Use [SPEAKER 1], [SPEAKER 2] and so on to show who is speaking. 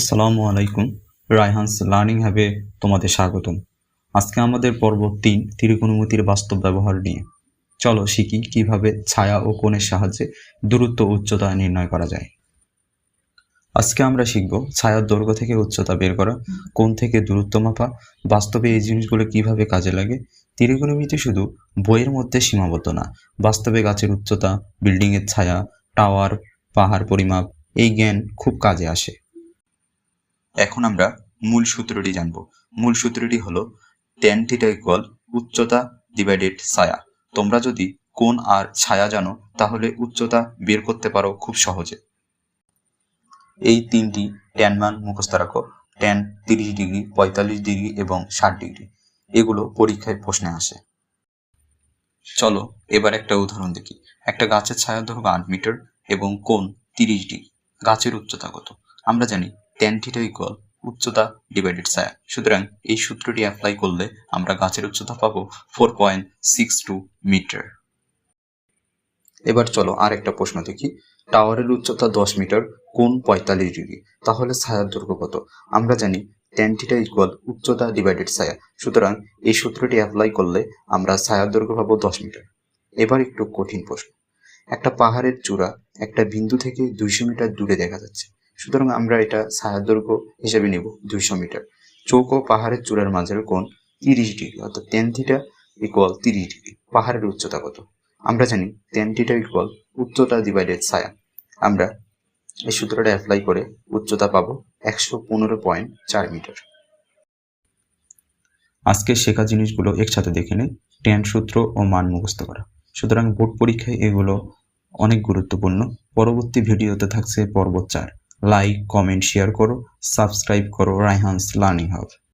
[SPEAKER 1] আসসালামু আলাইকুম। রায়হান্স লার্নিং হ্যাবে তোমাদের স্বাগতম। আজকে আমাদের পর্ব তিন, ত্রিকোণমিতির বাস্তব ব্যবহার নিয়ে। চলো শিখি কীভাবে ছায়া ও কোণের সাহায্যে দূরত্ব উচ্চতা নির্ণয় করা যায়। আজকে আমরা শিখব ছায়ার দৈর্ঘ্য থেকে উচ্চতা বের করা, কোণ থেকে দূরত্ব মাপা, বাস্তবে এই জিনিসগুলো কীভাবে কাজে লাগে। ত্রিকোণমিতি শুধু বইয়ের মধ্যে সীমাবদ্ধ না, বাস্তবে গাছের উচ্চতা, বিল্ডিংয়ের ছায়া, টাওয়ার, পাহাড় পরিমাপ, এই জ্ঞান খুব কাজে আসে। এখন আমরা মূল সূত্রটি জানব। মূল সূত্রটি হলো টেন থিটা ইকুয়াল উচ্চতা ডিভাইডেড ছায়া। তোমরা যদি কোন আর ছায়া জানো, তাহলে উচ্চতা বের করতে পারো খুব সহজে। এই তিনটি ট্যান মান মুখস্থ রাখো। ট্যান তিরিশ ডিগ্রি, পঁয়তাল্লিশ ডিগ্রি এবং ষাট ডিগ্রি। এগুলো পরীক্ষায় প্রশ্নে আসে। চলো এবার একটা উদাহরণ দেখি। একটা গাছের ছায়া ধরো আট মিটার এবং কোন তিরিশ ডিগ্রি। গাছের উচ্চতা কত? আমরা জানি টেন থিটা ইকুয়াল উচ্চতা ডিভাইডেড ছায়া সুতরাং এই সূত্রটি অ্যাপ্লাই করলে আমরা গাছের উচ্চতা পাবো four point six two metre এবার চলো আর একটা প্রশ্ন দেখি। টাওয়ারের উচ্চতা দশ মিটার কোন পঁয়তাল্লিশ ডিগ্রি তাহলে ছায়ার দৈর্ঘ্য কত? আমরা জানি টেন থিটা ইকুয়াল উচ্চতা ডিভাইডেড ছায়া সুতরাং এই সূত্রটি অ্যাপ্লাই করলে আমরা ছায়ার দৈর্ঘ্য পাবো দশ মিটার এবার একটু কঠিন প্রশ্ন। একটা পাহাড়ের চূড়া একটা বিন্দু থেকে দুইশো মিটার দূরে দেখা যাচ্ছে। সুতরাং আমরা এটা ছায়ার দৈর্ঘ্য হিসেবে নেব দুইশো মিটার। চৌকো পাহাড়ের চূড়ার মাঝের কোণ তিরিশ ডিগ্রি, অর্থাৎ টেন থিটা ইকুয়াল তিরিশ ডিগ্রি। পাহাড়ের উচ্চতা কত? আমরা জানি টেন থিটা ইকুয়াল উচ্চতা ডিভাইডেড ছায়া আমরা এই সূত্রটা অ্যাপ্লাই করে উচ্চতা পাবো একশো পনেরো পয়েন্ট চার মিটার। আজকে শেখা জিনিসগুলো একসাথে দেখে নিই টেন সূত্র ও মান মুখস্থ করা। সুতরাং বোর্ড পরীক্ষায় এগুলো অনেক গুরুত্বপূর্ণ। পরবর্তী ভিডিওতে থাকছে পর্বত চার। লাইক কমেন্ট শেয়ার করো সাবস্ক্রাইব করো রাইহান্স লার্নিং হাব।